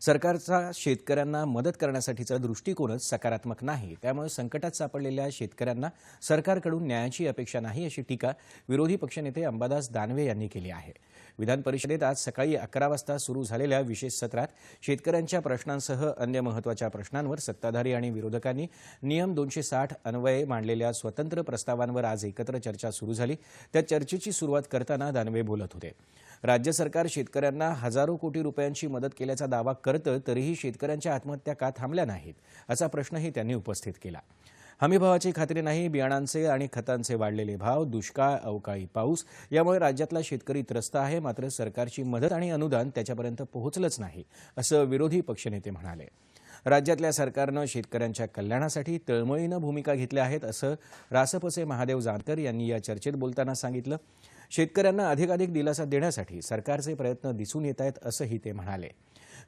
सरकारचा शेतकऱ्यांना मदत करण्यासाठीचा दृष्टिकोनच सकारात्मक नाही. त्यामुळे संकटात सापडलेल्या शेतकऱ्यांना सरकारकडून न्यायाची अपेक्षा नाही अशी टीका विरोधी पक्षनेते अंबादास दानवे यांनी केली आहे. विधान परिषदेत आज सकाळी अकरा वाजता सुरू झालेल्या विशेष सत्रात शेतकऱ्यांच्या प्रश्नांसह अन्य महत्त्वाच्या प्रश्नांवर सत्ताधारी आणि विरोधकांनी नियम दोनशे साठ अन्वये मांडलेल्या स्वतंत्र प्रस्तावांवर आज एकत्र चर्चा सुरू झाली. त्या चर्चेची सुरुवात करताना दानवे बोलत होते. राज्य सरकार शेतकऱ्यांना हजारो कोटी रुपयांची मदत केल्याचा दावा करतं तरीही शेतकऱ्यांच्या आत्महत्या का थांबल्या नाहीत? असा प्रश्नही त्यांनी उपस्थित केला. हमीभावाची खात्री नाही बियाणांचे आणि खतांचे वाढलेले भाव दुष्काळ अवकाळी पाऊस यामुळे राज्यातला शेतकरी त्रस्त आहे मात्र सरकारची मदत आणि अनुदान त्याच्यापर्यंत पोहोचलंच नाही असं विरोधी पक्षनेते म्हणाले. राज्यातल्या सरकारनं शेतकऱ्यांच्या कल्याणासाठी तळमळीनं भूमिका घेतल्या आहेत असं रासपचे महादेव जानकर यांनी या चर्चेत बोलताना सांगितलं. शेतकऱ्यांना अधिकाधिक दिलासा देण्यासाठी सरकारचे प्रयत्न दिसून येत आहेत असंही ते म्हणाले.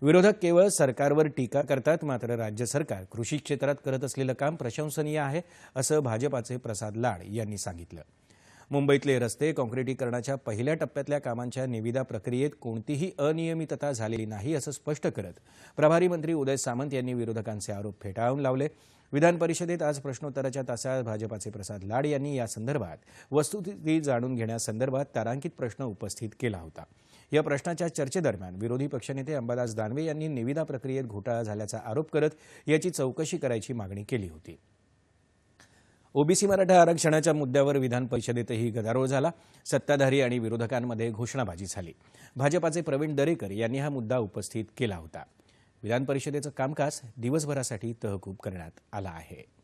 विरोधक केवळ सरकारवर टीका करतात मात्र राज्य सरकार कृषी क्षेत्रात करत असलेलं काम प्रशंसनीय आहे असं भाजपाचे प्रसाद लाड यांनी सांगितलं. मुंबईतले रस्ते काँक्रिटीकरणाच्या पहिल्या टप्प्यातल्या कामांच्या निविदा प्रक्रियेत कोणतीही अनियमितता झालेली नाही असं स्पष्ट करत प्रभारी मंत्री उदय सामंत यांनी विरोधकांचे आरोप फेटाळून लावले. विधान परिषदेत आज प्रश्नोत्तराच्या तासात भाजपाचे प्रसाद लाड यांनी या संदर्भात वस्तुस्थिती जाणून घेण्यासंदर्भात तारांकित प्रश्न उपस्थित केला होता. या प्रश्नाच्या चर्चेदरम्यान विरोधी पक्षनेते अंबादास दानवे यांनी निविदा प्रक्रियेत घोटाळा झाल्याचा आरोप करत याची चौकशी करायची मागणी केली होती. ओबीसी मराठा आरक्षणाच्या मुद्द्यावर विधान परिषदेतही गदारोळ झाला. सत्ताधारी आणि विरोधकांमध्ये घोषणाबाजी झाली. भाजपाचे प्रवीण दरेकर यांनी हा मुद्दा उपस्थित केला होता. विधान परिषदेचं कामकाज दिवसभरासाठी तहकूब करण्यात आलं आहे.